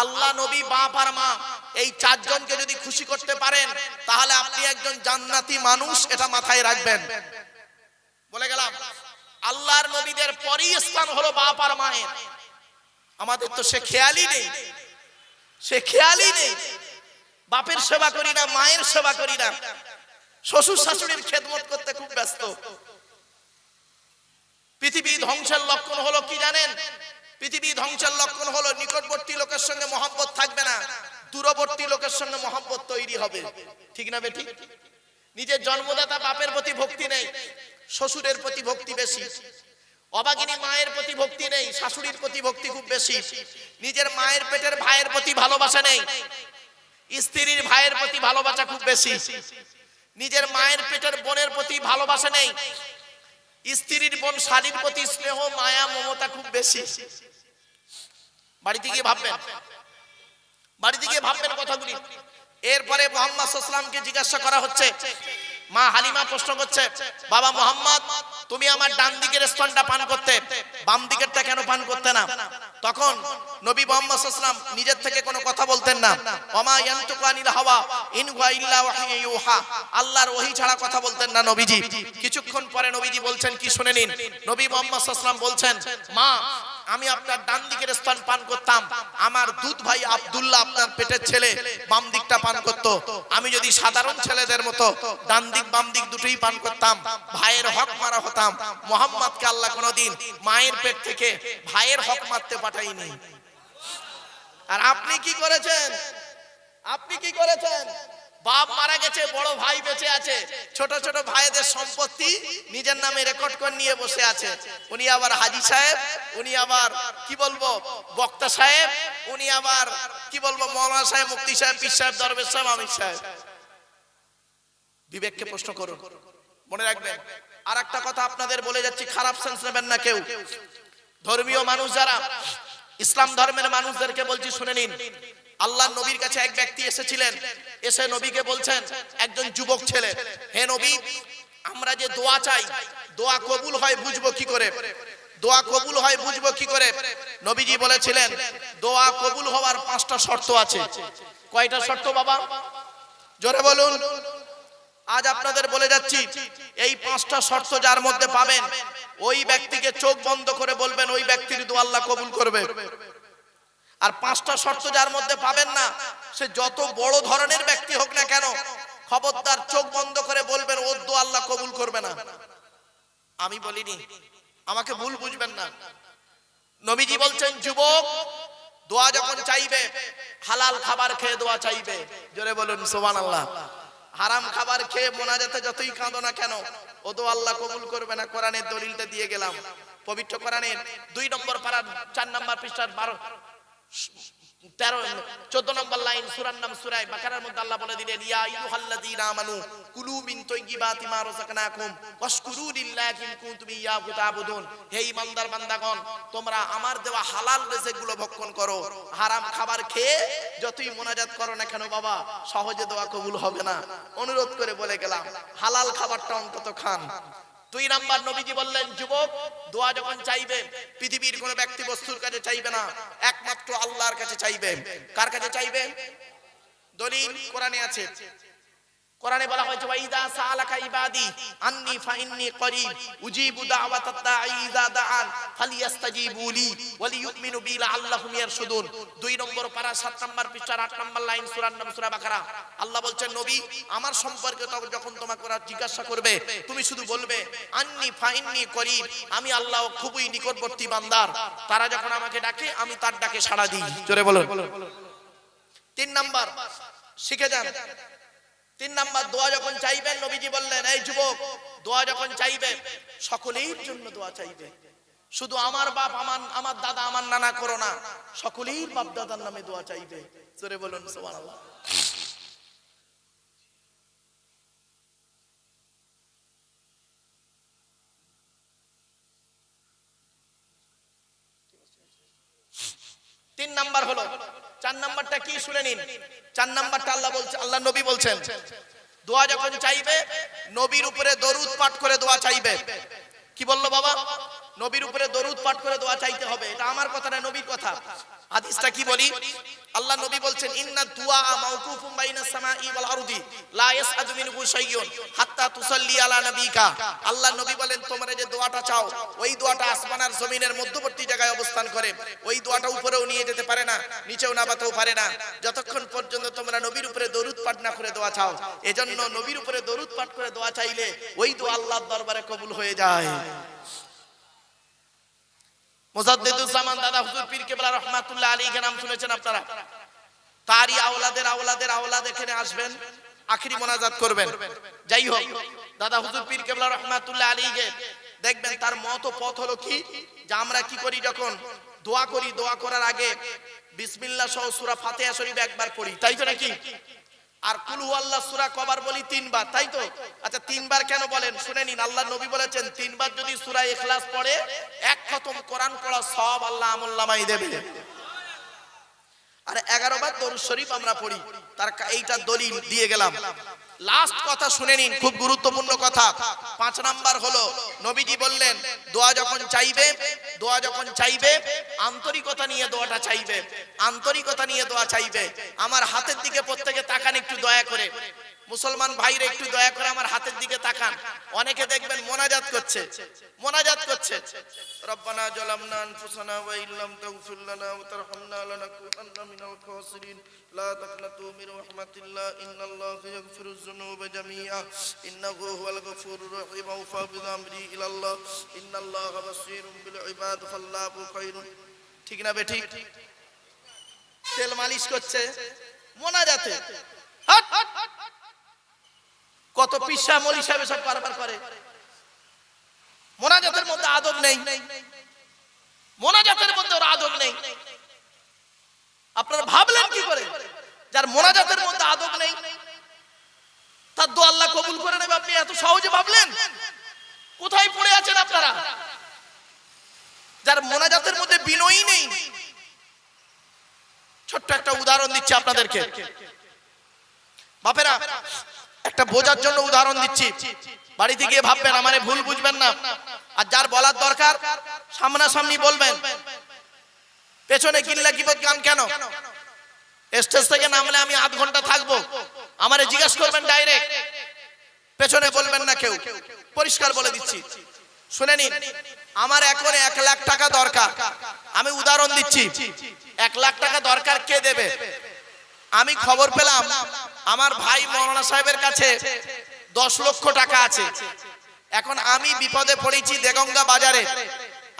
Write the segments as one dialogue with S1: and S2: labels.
S1: আল্লাহ নবী বাপ আর মা, এই চারজনকে যদি খুশি করতে পারেন, তাহলে আপনি একজন জান্নাতি মানুষ, এটা মাথায় রাখবেন। বলে গেলাম, আল্লাহর নবীদের পরই স্থান হলো বাপ আর মায়ের। আমাদের তো সে খেয়ালই নেই। সে খেয়ালই নেই। বাপের সেবা করি না, মায়ের সেবা করি না। শ্বশুর শাশুড়ির খেদমত করতে খুব ব্যস্ত। পৃথিবী ধ্বংসের লক্ষণ হলো কি জানেন? পৃথিবী ধ্বংসের লক্ষণ হলো নিকটবর্তী লোকের সঙ্গে মহব্বত থাকবে না, দূরবর্তী লোকের সঙ্গে মহব্বত তৈরি হবে। ঠিক না বেটি? নিজের জন্মদাতা বাপের প্রতি ভক্তি নেই, শ্বশুরের প্রতি ভক্তি বেশি, অবাগিনী মায়ের প্রতি ভক্তি নেই, শাশুড়ির প্রতি ভক্তি খুব বেশি, নিজের মায়ের পেটের ভাইয়ের প্রতি ভালোবাসা নেই, স্ত্রীর ভাইয়ের প্রতি ভালোবাসা খুব বেশি, নিজের মায়ের পেটের বোনের প্রতি ভালোবাসা নেই স্ত্রীর বোন শালীর প্রতি স্নেহ, মায়া, মমতা খুব বেশি। বাড়িতে গিয়ে ভাববেন। বাড়িতে গিয়ে ভাববেন কথাগুলি। এরপরে মোহাম্মদ সাল্লামকে জিজ্ঞাসা করা হচ্ছে, মা হালিমা প্রশ্ন করছে, বাবা মোহাম্মদ, তুমি আমার ডান দিকের স্তনটা পান করতে, বাম দিকেরটা কেন পান করতে না? তখন নবী মোহাম্মদ সাল্লাম নিজের থেকে কোনো কথা বলতেন না। ওমা ইয়ানতুকু আনিল হাওয়া ইন হুয়া ইল্লা ওয়াহিয়ুহা আল্লাহর ওহী ছাড়া কথা বলতেন না নবীজি। কিছুক্ষণ পরে নবীজি বলছেন, কি শুনে নিন? নবী মোহাম্মদ সাল্লাম বলছেন, মা আমি আপনার ডান দিকের স্তন পান করতাম। আমার দুধ ভাই আব্দুল্লাহ আপনার পেটের ছেলে, বাম দিকটা পান করত। আমি যদি সাধারণ ছেলেদের মতো ডান দিক, বাম দিক দুটোই পান করতাম, ভাইয়ের হক মারা হতাম। মোহাম্মদকে আল্লাহ কোনোদিন মায়ের পেট থেকে ভাইয়ের হক মারতে পাঠাইনি আর আপনি কি করেছেন? আপনি কি করেছেন? বাপ মারা গেছে, বড় ভাই বেঁচে আছে, ছোট ছোট ভাইদের সম্পত্তি নিজের নামে রেকর্ড করে নিয়ে বসে আছে। উনি আবার হাজি সাহেব, উনি আবার কি বলব, বক্তা সাহেব, উনি আবার কি বলব, মৌলানা সাহেব মুক্তি সাহেব, পীর সাহেব, দরবেশ সাহেব, আমির সাহেব। বিবেককে প্রশ্ন করুন, মনে রাখবেন আর একটা কথা আপনাদের বলে যাচ্ছি, খারাপ সেন্স নেবেন না কেউ। ধর্মীয় মানুষ যারা ইসলাম ধর্মের মানুষদেরকে বলছি, শুনে নিন। আল্লাহ নবীর কাছে এক ব্যক্তি এসেছিলেন। এসে নবীকে বলছেন, একজন যুবক ছেলে। হে নবী, আমরা যে দোয়া চাই, দোয়া কবুল হয় বুঝব কি করে? দোয়া কবুল হয় বুঝব কি করে? নবীজি বলেছিলেন, দোয়া কবুল হওয়ার পাঁচটা শর্ত আছে। কয়টা শর্ত বাবা? জোরে বলুন। আজ আপনাদের বলে যাচ্ছি এই পাঁচটা শর্ত যার মধ্যে পাবেন, ওই ব্যক্তিকে চোখ বন্ধ করে বলবেন, ওই ব্যক্তির দোয়া আল্লাহ কবুল করবে। আর পাঁচটা শর্ত যার মধ্যে পাবেন না, সে যত বড় ধরনের ব্যক্তি হোক না কেন, খবরদার চোখ বন্ধ করে বলবেন, ওর দোয়া আল্লাহ কবুল করবে না। আমি বলিনি, আমাকে ভুল বুঝবেন না। নবীজি বলছেন, যুবক, দোয়া যখন চাইবে, হালাল খাবার খেয়ে দোয়া চাইবে। জোরে বলুন সোমান আল্লাহ হারাম খাবার খেয়ে মোনা যেতে যতই কাঁদো না কেন, ও তো আল্লাহ কবুল করবে না। কোরআনের দলিলটা দিয়ে গেলাম। পবিত্র কোরআনের দুই নম্বর পাড়ার চার নম্বর পৃষ্ঠার বারো আমার দেওয়া হালাল রিজিকগুলো ভক্ষণ করো। হারাম খাবার খেয়ে যতই মোনাজাত করো না কেন বাবা, সহজে দোয়া কবুল হবে না। অনুরোধ করে বলে গেলাম, হালাল খাবারটা অন্তত খান। দুই নাম্বার নবীজি বললেন, যুবক, দোয়া যখন চাইবে, পৃথিবীর কোন ব্যক্তি বস্তুর কাছে চাইবে না, একমাত্র আল্লাহর কাছে চাইবে। কার কাছে চাইবে? দলিল কোরআনে আছে। কোরআনে বলা হয়েছে, ওয়াইদা সালাকা ইবাদি আন্নি ফাইন্নি করিব উজিবু দাওয়াতাদ দাঈ দাআন, ফালিয়াস্তাজিবু লি ওয়ালিয়ুমিনু বি লাআল্লাহুম ইয়ারশুদুন। দুই নম্বর পারা, সাত নম্বর পৃষ্ঠার আট নম্বর লাইন সূরার নাম সূরা বাকারা। আল্লাহ বলছেন, নবী, আমার সম্পর্কে যখন তোমাকে ওরা জিজ্ঞাসা করবে, তুমি শুধু বলবে, আন্নি ফাইন্নি করিব, আমি আল্লাহ খুবই নিকটবর্তী বান্দার। তারা যখন আমাকে ডাকে, আমি তার ডাকে সাড়া দিই। জোরে বলুন। তিন নাম্বার, শিখে যান। তিন নাম্বার, দোয়া যখন চাইবেন, নবীজি বললেন, এই যুবক, দোয়া যখন চাইবে, সকলের জন্য দোয়া চাইবে। শুধু আমার বাপ, আমার আমার দাদা, আমার নানা করো না সকলেই বাপ, দাদার নামে দোয়া চাইবে। জোরে বলুন, সুবহানাল্লাহ। তিন নাম্বার হলো, চার নাম্বারটা কি শুনে নিন। চার নাম্বারটা আল্লাহ বলছে, আল্লাহ নবী বলছেন, দোয়া যখন চাইবে, নবীর উপরে দরুদ পাঠ করে দোয়া চাইবে। কি বলল বাবা? নবীর উপরে দরুদ পাঠ করে দোয়া চাইতে হবে, এটা আমার কথা না নবীর কথা। হাদিসটা কি বলি? আল্লাহ নবী বলছেন, ইন্না দুআ মাওকুফুম বাইনাস সামাই ওয়াল আরদি, লা ইয়াসআদু মিনহু শাইয়ুন হাত্তা তুসাল্লি আলা নবিকা। আল্লাহ নবী বলেন, তোমরা যে দোয়াটা চাও, ওই দোয়াটা আসমান আর জমিনের মধ্যবর্তী জায়গায় অবস্থান করে। ওই দোয়াটা উপরেও নিয়ে যেতে পারে না, নিচেও নামাতেও পারে না। যতক্ষণ পর্যন্ত তোমরা নবীর উপরে দরুদ পাঠ না করে দোয়া চাও, এজন্য নবীর উপরে দরুদ পাঠ করে দোয়া চাইলে ওই দোয়া আল্লাহর দরবারে কবুল হয়ে যায়। মুজাদ্দিদুজ্জামান দাদা হুজুর পীর কেবলা রহমাতুল্লাহ আলাইহি নাম শুনেছেন আপনারা? তারই আওলাদের আওলাদের আওলাদ এখানে আসবেন, আখরি মোনাজাত করবেন। যাই হোক, দাদা হুজুর পীর কেবলা রহমাতুল্লাহ আলাইহি, দেখবেন তার মত পথ হলো কি? যে আমরা কি করি যখন দোয়া করি, দোয়া করার আগে বিসমিল্লাহ সহ সূরা ফাতিহা শরীফ একবার পড়ি, তাই তো নাকি? আর কুলু আল্লাহ সুরা কবার বলি তিনবার, তাই তো? আচ্ছা তিনবার কেন বলেন? শুনে নিন, আল্লাহ নবী বলেছেন, তিনবার যদি সুরা ইখলাস পড়ে, এক খতম কোরআন পড়া সব আল্লাহ আমুল্লামাই দেবে। আর, এগারো বার দরুদ শরীফ আমরা পড়ি, তার এইটা দলিল, দিয়ে গেলাম। লাস্ট কথা শুনে নিন, খুব গুরুত্বপূর্ণ কথা। পাঁচ নাম্বার হলো, নবীজি বললেন, দোয়া যখন চাইবে, দোয়া যখন চাইবে, আন্তরিকতা নিয়ে দোয়াটা চাইবে, আন্তরিকতা নিয়ে দোয়া চাইবে। আমার হাতের দিকে প্রত্যেকে তাকান, একটু দয়া করে। মুসলমান ভাইরা একটু দয়া করে আমার হাতের দিকে তাকান। অনেকে দেখবেন মোনাজাত করছে। মোনাজাত করছে। রব্বানা জালামনা আনফুসানা ওয়া ইল্লাম তাগফির লানা ওয়া তারহামনা লানাকুনান্না মিনাল খাসিরিন। লা তাকনাতু মির রাহমাতিল্লাহ। ইন্নাল্লাহা ইয়াগফিরুয যুনুবা জামিআ। ইন্নাহু হুয়াল গফুরুর রহিম। ওয়া ফাবিদ আমরি ইলাল্লাহ। ইন্নাল্লাহা বাসীরুম বিল ইবাদ ফাল্লাহু খায়রুন ঠিক না বেঠিক তেল মালিশ করছে। মোনাজাতে। হাট! কত পিসা মলি সাহেব সব বারবার করে। মোনাজাতের মধ্যে আদব নেই। মোনাজাতের মধ্যে ওর আদব নেই। আপনারা ভাবলেন কি করে? যার মোনাজাতের মধ্যে আদব নেই, তার দো আল্লাহ কবুল করে নেবে। আপনি এত সহজে ভাবলেন? কোথায় পড়ে আছেন আপনারা? যার মোনাজাতের মধ্যে বিনয়ই নেই। ছোট্ট একটা উদাহরণ দিচ্ছি আপনাদেরকে। বাপেরা একটা বোঝার জন্য উদাহরণ দিচ্ছি। বাড়িতে গিয়ে ভাববেন, আমারে ভুল বুঝবেন না। আর যার বলার দরকার, সামনাসামনি বলবেন, পেছনে কিনলে কিবত গান কেন? স্টেজ থেকে নামলে আমি আধ ঘণ্টা থাকব। আমারে জিজ্ঞেস করবেন ডাইরেক্ট। পেছনে বলবেন না কেউ। পরিষ্কার বলে দিচ্ছি। শুনে নিন, আমার এখন এক লাখ টাকা দরকার। আমি উদাহরণ দিচ্ছি। এক লাখ টাকা দরকার কে দেবে? আমি খবর পেলাম আমার ভাই মৌলানা সাহেবের কাছে দশ লক্ষ টাকা আছে। এখন আমি বিপদে পড়েছি দেগঙ্গা বাজারে।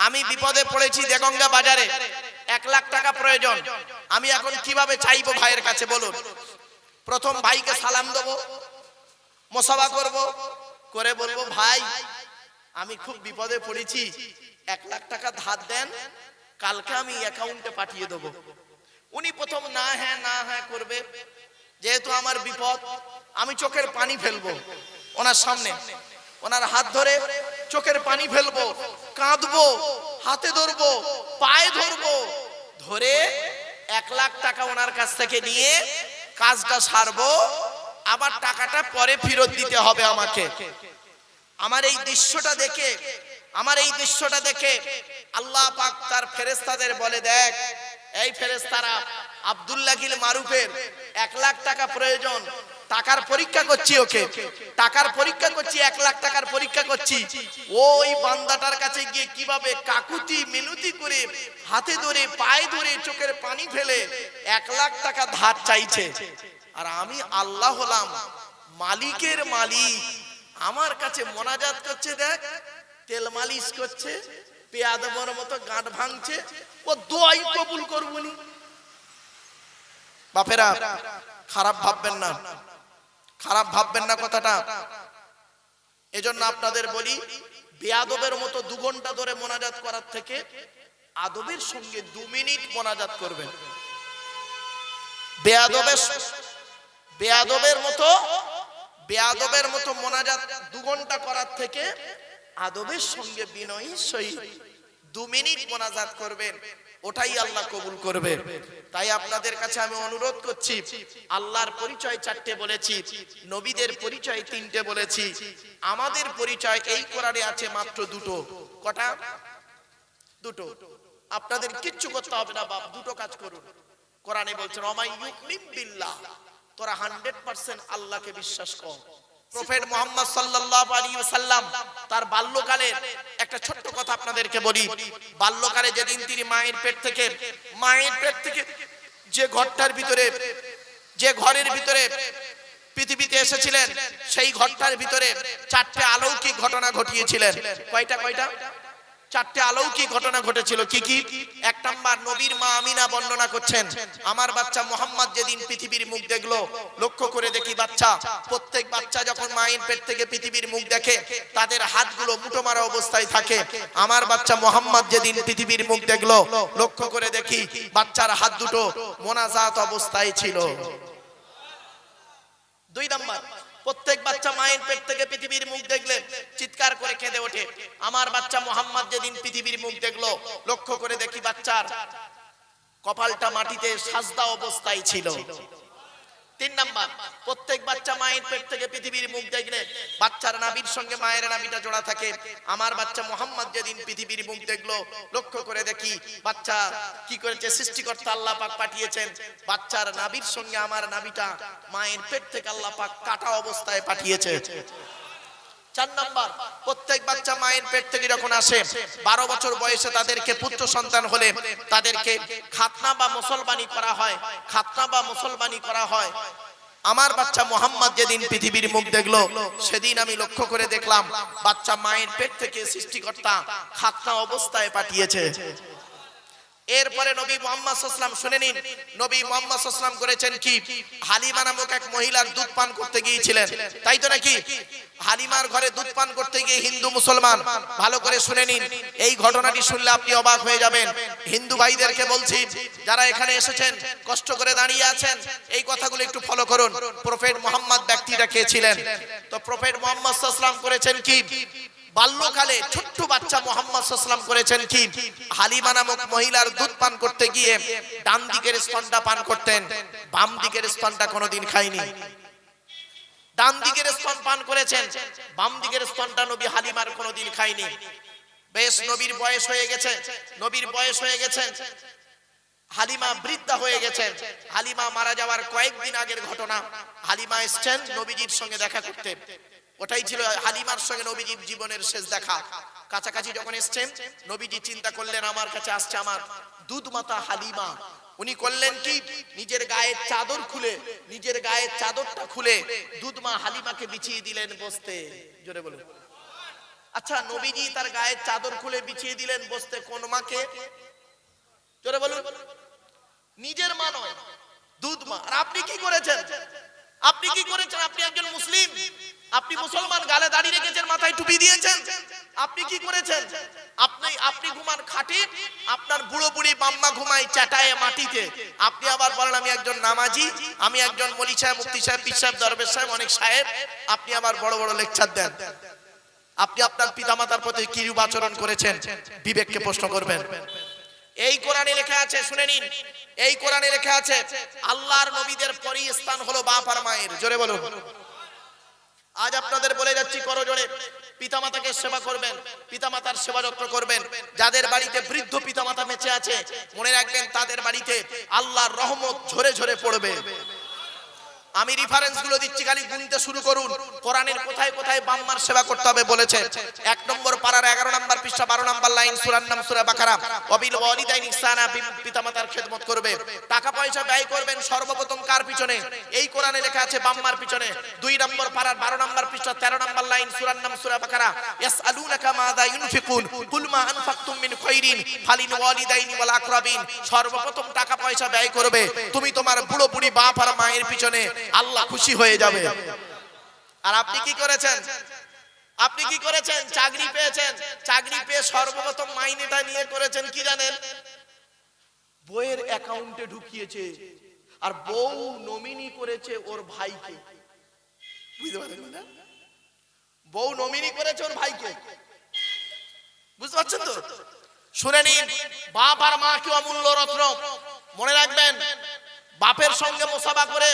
S1: আমি বিপদে পড়েছি দেগঙ্গা বাজারে। এক লাখ টাকা প্রয়োজন। আমি এখন কীভাবে চাইব ভাইয়ের কাছে বলুন। প্রথম ভাইকে সালাম দেবো মোসাবা করব করে বলব ভাই আমি খুব বিপদে পড়েছি। এক লাখ টাকা ধার দেন কালকে আমি অ্যাকাউন্টে পাঠিয়ে দেবো। উনি প্রথম না হ্যাঁ না হ্যাঁ করবে। যেহেতু আমার বিপদ, আমি চোখের পানি ফেলব ওনার সামনে। ওনার হাত ধরে চোখের পানি ফেলব, কাঁদবো, হাতে ধরবো, পায়ে ধরবো, ধরে এক লাখ টাকা ওনার কাছ থেকে নিয়ে কাজটা সারবো, আবার টাকাটা পরে ফেরত দিতে হবে আমাকে। আমার এই দৃশ্যটা দেখে, আমার এই দৃশ্যটা দেখে আল্লাহ পাক তার ফেরেস্তাদের বলে দেখ এই ফেরেস্তারা আব্দুল্লাহ গিল মারুফের এক লাখ টাকা প্রয়োজন, টাকার পরীক্ষা করছি ওকে, টাকার পরীক্ষা করছি, এক লাখ টাকার পরীক্ষা করছি। ওই বান্দাটার কাছে গিয়ে কীভাবে কাকুতি, মিনতি করে, হাতে ধরে, পায়ে ধরে, চোখের পানি ফেলে এক লাখ টাকা ধার চাইছে। আর আমি আল্লাহ হলাম, মালিকের মালিক। আমার কাছে মোনাজাত করছে দেখ, তেল মালিশ করছে পেয়াদবর মতো গাঁট ভাঙছে, ও দোয়াই কবুল করবনি। বাপেরা, খারাপ ভাববেন না। খারাপ ভাববেন না কথাটা। এজন্য আপনাদের বলি, বেয়াদবের মতো দু ঘণ্টা ধরে মোনাজাত করার থেকে আদবের সঙ্গে দু মিনিট মোনাজাত করবেন। বেয়াদবের বেয়াদবের মতো বেয়াদবের মতো মোনাজাত দু ঘণ্টা করার থেকে আদবের সঙ্গে বিনয়ী সহিত দু মিনিট মোনাজাত করবেন ওটাই আল্লাহ কবুল করবে। তাই আপনাদের কাছে আমি অনুরোধ করছি আল্লাহর পরিচয় চারটে বলেছি নবীদের পরিচয় তিনটে বলেছি। আমাদের পরিচয় এই কোরআনে আছে মাত্র দুটো। কটা? দুটো। আপনাদের কিচ্ছু করতে হবে না বাপ দুটো কাজ করুন। কোরআনে বলছেন অমাই বিল্লাহ। তোরা 100% আল্লাহকে বিশ্বাস কর। প্রফেট মোহাম্মদ সাল্লাল্লাহু আলাইহি ওয়াসাল্লাম, তার বাল্যকালের একটা ছোট্ট কথা আপনাদেরকে বলি। বাল্যকালে যেদিন তিনি মায়ের পেট থেকে, মায়ের পেট থেকে যে ঘরটার ভিতরে, যে ঘরের ভিতরে পৃথিবীতে এসেছিলেন, সেই ঘরটার ভিতরে চারটে অলৌকিক ঘটনা ঘটিয়েছিলেন। কয়টা কয়টা? চারটে অলৌকিক ঘটনা ঘটেছিল। কি কি? এক নাম্বার, নবীর মা আমিনা বর্ণনা করছেন, আমার বাচ্চা মোহাম্মদ যেদিন পৃথিবীর মুখ দেখল, লক্ষ্য করে দেখি বাচ্চা, প্রত্যেক বাচ্চা যখন মায়ের পেট থেকে পৃথিবীর মুখ দেখে, তাদের হাতগুলো মুঠো মারা অবস্থায় থাকে। আমার বাচ্চা মোহাম্মদ যেদিন পৃথিবীর মুখ দেখল, লক্ষ্য করে দেখি বাচ্চার হাত দুটো মোনাজাত অবস্থায় ছিল। দুই নাম্বার প্রত্যেক বাচ্চা মায়ের পেট থেকে পৃথিবীর মুখ দেখলে চিৎকার করে খেদে ওঠে। আমার বাচ্চা মোহাম্মদ যেদিন পৃথিবীর মুখ দেখল, লক্ষ্য করে দেখি বাচ্চার কপালটা মাটিতে সাজদা অবস্থায় ছিল। তিন নাম্বার, প্রত্যেক বাচ্চা মায়ের পেট থেকে পৃথিবীর মুখ দেখলে বাচ্চার নাবির সঙ্গে মায়ের নাবিটা জোড়া থাকে। আমার বাচ্চা মোহাম্মদ যেদিন পৃথিবীর মুখ দেখল, লক্ষ্য করে দেখি বাচ্চা কি করেছে, সৃষ্টিকর্তা আল্লাহ পাক পাঠিয়েছেন। বাচ্চার নাবির সঙ্গে আমার নাবিটা মায়ের পেট থেকে আল্লাহ পাক কাটা অবস্থায় পাঠিয়েছে। চার নাম্বার, প্রত্যেক বাচ্চা মায়ের পেট থেকে যখন আসে, বারো বছর বয়সে তাদেরকে পুত্র সন্তান হলে তাদেরকে খাতনা বা মুসলমানি করা হয়, খাতনা বা মুসলমানি করা হয়। আমার বাচ্চা মোহাম্মদ যেদিন পৃথিবীর মুখ দেখল, সেদিন আমি লক্ষ্য করে দেখলাম, বাচ্চা মায়ের পেট থেকে সৃষ্টিকর্তা খাতনা অবস্থায় পাঠিয়েছে। এরপরে নবী মোহাম্মদ সাল্লাম শুনে নিন। নবী মোহাম্মদ সাল্লাম করেছেন কি? হালিমা নামক এক মহিলার দুধ পান করতে গিয়েছিলেন। তাই তো নাকি? হালিমার ঘরে দুধ পান করতে গিয়ে হিন্দু মুসলমান, ভালো করে শুনে নিন। এই ঘটনাটি শুনলে আপনি অবাক হয়ে যাবেন। হিন্দু ভাইদেরকে বলছি, যারা এখানে এসেছেন, কষ্ট করে দাঁড়িয়ে আছেন, এই কথাগুলো একটু ফলো করুন। প্রফেট মোহাম্মদ ব্যক্তিটা কে ছিলেন? তো প্রফেট মোহাম্মদ সাল্লাম করেছেন কি? বাল্যকালে ছোট্ট বাচ্চা মোহাম্মদ সাল্লাম করেছেন কি? হালিমা নামক মহিলার দুধ পান করতে গিয়ে ডান দিকের স্তনটা পান করতেন, বাম দিকের স্তনটা কোনোদিন খায়নি। ডান দিকের স্তন পান করেছেন, বাম দিকের স্তনটা নবী হালিমার কোনোদিন খায়নি। বেশ নবীর বয়স হয়ে গেছে, নবীর বয়স হয়ে গেছে। হালিমা বৃদ্ধা হয়ে গেছেন হালিমা মারা যাওয়ার কয়েকদিন আগের ঘটনা। হালিমা এসছেন নবীজির সঙ্গে দেখা করতে। ওটাই ছিল হালিমার সঙ্গে নবীজির জীবনের শেষ দেখা। কাছাকাছি যখন এসছেন, নবীজি চিন্তা করলেন, আমার কাছে আসছে আমার দুধ মাতা হালিমা। উনি করলেন কি? নিজের গায়ের চাদর খুলে, নিজের গায়ের চাদরটা খুলে দুধ মা হালিমাকে বিছিয়ে দিলেন বসতে। জোরে বলুন। আচ্ছা নবীজি তার গায়ের চাদর খুলে বিছিয়ে দিলেন বসতে কোন মাকে? জোরে বলুন। নিজের মা নয় দুধ মা আর আপনি কি করেছেন? আপনি কি করেছেন? আপনি একজন মুসলিম। আপনি মুসলমান গালে দাঁড়িয়ে রেখেছেন, মাথায় টুপি দিয়েছেন। আপনি কি করেছেন? আপনি আপনি ঘুমান খাটে, আপনার বুড়ো বুড়ি বাম্মা ঘুমায় চাটায় মাটিতে। আপনি আবার বলেন, আমি একজন নামাজি, আমি একজন মলি সাহেব, মুফতি সাহেব, পীর সাহেব, দরবেশ সাহেব, অনেক সাহেব। আপনি আবার বড় বড় লেকচার দেন। আপনি আপনার পিতামাতার প্রতি কি রূপ আচরণ করেছেন? বিবেককে প্রশ্ন করবেন। এই কোরআনে লেখা আছে, শুনে নিন। এই কোরআনে লেখা আছে, আল্লাহর নবীদের পরই স্থান হলো বাপ আর মায়ের। জোরে বলুন। আজ আপনাদের বলে যাচ্ছি করজোড়ে পিতামাতাকে সেবা করবেন, পিতামাতার সেবা যত্ন করবেন। যাদের বাড়িতে বৃদ্ধ পিতামাতা বেঁচে আছে, মনে রাখবেন তাদের বাড়িতে আল্লাহর রহমত ঝরে ঝরে পড়বে। আমি রেফারেন্সগুলো দিচ্ছি, খালি গুনতে শুরু করুন। কোরআনের কোথায় কোথায় বাম্মার সেবা করতে হবে বলেছে। এক নম্বর পাড়ার এগারো নম্বর পৃষ্ঠা, বারো নম্বর লাইন সুরার নাম সুরা বাকারা। অবিল ওয়ালিদাইন ইহসানা পিতামাতার খেদমত করবে। টাকা পয়সা ব্যয় করবেন সর্বপ্রথম কার পিছনে? এই কোরআনে লেখা আছে বাম্মার পিছনে। দুই নম্বর পাড়ার বারো নম্বর পৃষ্ঠা, তেরো নম্বর লাইন সুরার নাম সুরা বাকারা। ইয়াসআলুনাকা মাযা ইউনফিকুন। কুল মা আনফাকতুম মিন খাইরিন ফালিল ওয়ালিদাইনি ওয়াল আকরাবিন। সর্বপ্রথম টাকা পয়সা ব্যয় করবে। তুমি তোমার বুড়ো বুড়ি বাপ আর মায়ের পিছনে আল্লাহ খুশি হয়ে যাবে। আর আপনি কি করেছেন? আপনি কি করেছেন? চাকরি পেয়েছেন? চাকরি পেয়ে সর্বপ্রথম মাইনেটা নিয়ে করেছেন কি জানেন? বইয়ের অ্যাকাউন্টে ঢুকিয়েছে। আর বউ নমিনি করেছে ওর ভাইকে। বুঝতে পারলেন না? বউ নমিনি করেছে ওর ভাইকে। বুঝতে পারছেন তো? শুনে নিন বাপ আর মা কি অমূল্য রত্ন? মনে রাখবেন বাপের সঙ্গে মোসাবা করে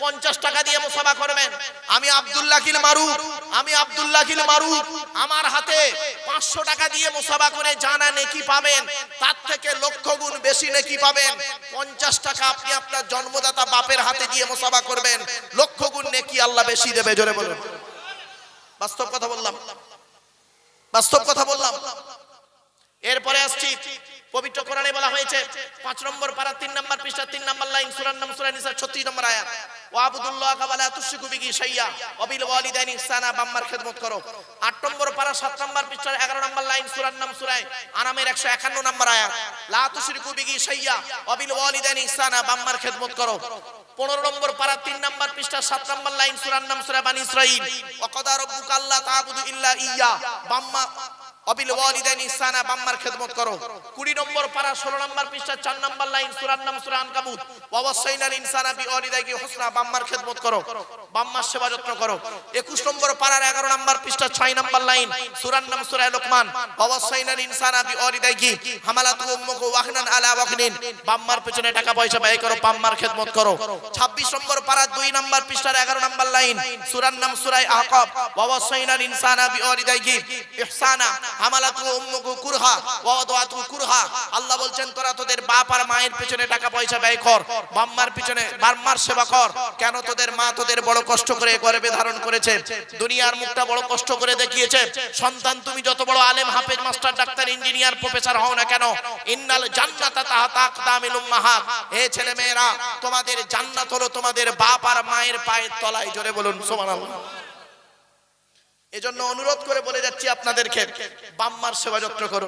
S1: পঞ্চাশ টাকা দিয়ে মোসাবা করবেন। আমি আব্দুল্লাহ কিল মারুফ আমি আব্দুল্লাহ কিল মারুফ। আমার হাতে পাঁচশো টাকা দিয়ে মোসাবা করে জানা নেকি পাবেন তার থেকে লক্ষ গুণ বেশি নেকি পাবেন। পঞ্চাশ টাকা আপনি আপনার জন্মদাতা বাপের হাতে দিয়ে মোসাবা করবেন লক্ষ গুণ নেকি আল্লাহ বেশি দেবে জোরে বলুন। বাস্তব কথা বললাম। বাস্তব কথা বললাম। এরপরে আসছি, পবিত্র কোরআনে বলা হয়েছে, পাঁচ নম্বর পারা, তিন নম্বর পৃষ্ঠা, তিন নম্বর লাইন সূরার নাম সূরা নিসা 36 নম্বর আয়াত। ওয়া আবুদুল্লাহ কাবালা তুশরিকু বিহি শাইয়া ওয়া বিল ওয়ালিদাইনি ইহসানা, বাম্মার খেদমত করো। আট নম্বর পারা, সাত নম্বর পৃষ্ঠার 11 নম্বর লাইন সূরার নাম সূরা আনামের 151 নম্বর আয়াত। লা তুশরিকু বিহি শাইয়া ওয়া বিল ওয়ালিদাইনি ইহসানা, বাম্মার খেদমত করো। পনেরো নম্বর পারা, তিন নম্বর পৃষ্ঠা, সাত নম্বর লাইন, সুরার নাম সুরা বান ইসরাইল অকদার বুকাল্লা ইল্লা ইয়া। বাম্মা, অবিল ওয়ালিদাইন বাম্মার খেদমত করো। 20 নম্বর পারা 16 নম্বর পৃষ্ঠা 4 নম্বর লাইন, সূরার নাম সূরা আনকাবুত। ওয়া ওয়াসাইনাল ইনসানা বাম্মার খেদমত করো। বাম্মার সেবা যত্ন করো। 21 নম্বর পারার 11 নম্বর পৃষ্ঠা 6 নম্বর লাইন, সূরার নাম সূরা লোকমান। ওয়াসাইনাল ইনসানা উম্মুহু ওয়াহনান আলা বাম্মার পেছনে টাকা পয়সা ব্যয় করো বাম্মার খেদমত করো। 26 নম্বর 2 নম্বর পৃষ্ঠার 11 নম্বর লাইন নাম সূরা আহকাব। ওয়া ওয়াসাইনাল ইনসানা উম্মুহু কুরহা কুরহা। আল্লাহ বলছেন, তোরা তোদের বাপ আর মায়ের পেছনে টাকা পয়সা ব্যয় কর বাম্মার পিছনে বাম্মার সেবা কর। কেন তোদের মা তোদের বড় কষ্ট করে গর্ভে ধারণ করেছে, দুনিয়ার মুখটা বড় কষ্ট করে দেখিয়েছে। সন্তান, তুমি যত বড় আলেম, হাফেজ, মাস্টার, ডাক্তার, ইঞ্জিনিয়ার, প্রফেসর হও না কেন, ইন্নাল জান্নাতা তাহাতা আকদামিল উম্মাহাত হে ছেলে মেয়েরা, তোমাদের জান্নাত হলো তোমাদের বাপ আর মায়ের পায়ের তলায়, জোরে বলুন, সুবহানাল্লাহ। এজন্য অনুরোধ করে বলে যাচ্ছি আপনাদেরকে বাম্মার সেবা যত্ন করুন